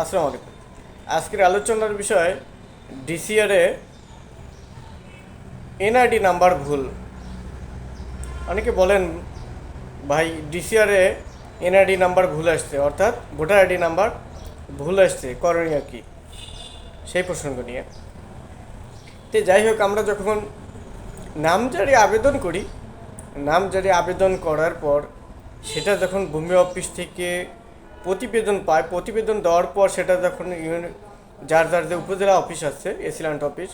আসসালামু আলাইকুম আজকের আলোচনার বিষয় ডিসিআরে এনআইডি নাম্বার ভুল। অনেকে বলেন, ভাই, ডিসিআরে এনআইডি নাম্বার ভুল আসছে, অর্থাৎ ভোটার আইডি নাম্বার ভুল আসছে, করণীয় কি? সেই প্রসঙ্গ নিয়ে। তো যাই হোক, আমরা যখন নামজারি আবেদন করি, নামজারি আবেদন করার পর সেটা যখন ভূমি অফিস থেকে প্রতিবেদন পায়। প্রতিবেদন দেওয়ার পর সেটা যখন যার যার যে উপজেলা অফিস আছে এসিল্যান্ড অফিস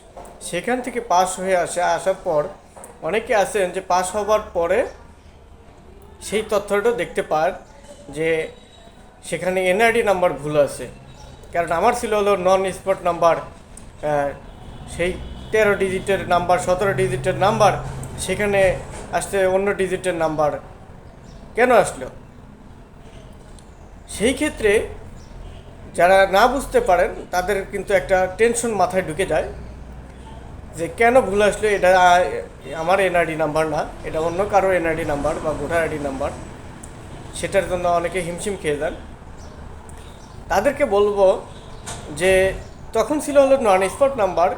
সেখান থেকে পাস হয়ে আসে, আসার পর অনেকে আছেন যে পাস হওয়ার পরে সেই তথ্যটা দেখতে পান যে সেখানে এনআইডি নাম্বার ভুল আছে। কারণ আমার ছিল হলো নন স্পট নাম্বার সেই তেরো ডিজিটের নাম্বার সতেরো ডিজিটের নাম্বার সেখানে আসছে অন্য ডিজিটের নাম্বার কেন আসলো? সেই ক্ষেত্রে যারা না বুঝতে পারেন, তাদের কিন্তু একটা টেনশন মাথায় ঢুকে যায় যে কেন ভুল আসলো? এটা আমার এনআইডি নাম্বার না, এটা অন্য কারও এনআইডি নাম্বার বা ভোটার আইডি নাম্বার। সেটার জন্য অনেকে হিমশিম খেয়ে যান। তাদেরকে বলব যে তখন ছিল হলো নন স্পট নাম্বার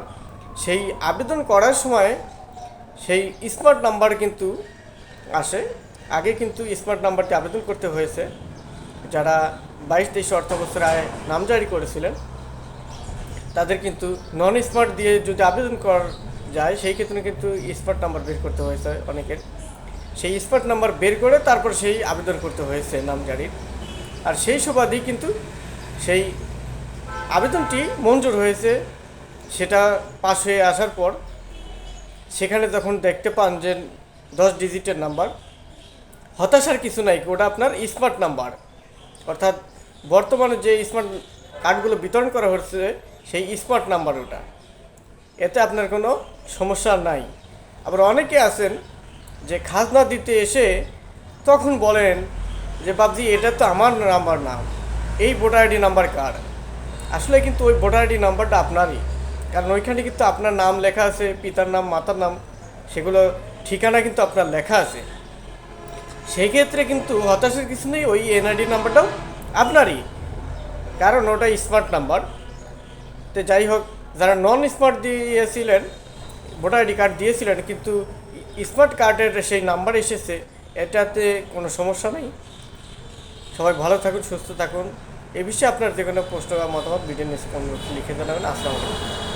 সেই আবেদন করার সময় সেই স্মার্ট নাম্বার কিন্তু আসে। আগে কিন্তু স্মার্ট নাম্বারটি আবেদন করতে হয়েছে। যারা বাইশ তেইশ অর্থ বছর আয় নামজারি করেছিলেন, তাদের কিন্তু নন স্মার্ট দিয়ে যদি আবেদন করা যায়, সেই ক্ষেত্রে কিন্তু স্মার্ট নাম্বার বের করতে হয়েছে অনেকের। সেই স্মার্ট নাম্বার বের করে তারপর সেই আবেদন করতে হয়েছে নামজারির আর সেই সুবাদেই কিন্তু সেই আবেদনটি মঞ্জুর হয়েছে, সেটা পাস হয়ে আসার পর সেখানে যখন দেখতে পান যে দশ ডিজিটের নাম্বার হতাশার কিছু নাই, ওটা আপনার স্মার্ট নাম্বার অর্থাৎ বর্তমানে যে স্মার্ট কার্ডগুলো বিতরণ করা হচ্ছে, সেই স্মার্ট নাম্বার ওটা। এতে আপনার কোনো সমস্যা নাই। আবার অনেকে আছেন যে খাজনা দিতে এসে তখন বলেন যে বাবজি এটা তো আমার নাম্বার না। এই ভোটার আইডি নাম্বার কার? আসলে কিন্তু ওই ভোটার আইডি নাম্বারটা আপনারই। কারণ ওইখানে কিন্তু আপনার নাম লেখা আছে, পিতার নাম, মাতার নাম, সেগুলো ঠিকানা কিন্তু আপনার লেখা আছে। সেই ক্ষেত্রে কিন্তু হতাশার কিছু নেই, ওই এনআইডি নাম্বারটাও আপনারই। কারণ ওটা স্মার্ট নাম্বার তো যাই হোক, যারা নন স্মার্ট দিয়েছিলেন, ভোটার আইডি কার্ড দিয়েছিলেন, কিন্তু স্মার্ট কার্ডের সেই নাম্বার এসেছে, এটাতে কোনো সমস্যা নেই। সবাই ভালো থাকুন, সুস্থ থাকুন। এ বিষয়ে আপনার যে কোনো প্রশ্ন বা মতামত ভিডিও নিচে লিখে জানাবেন। আসসালামু আলাইকুম।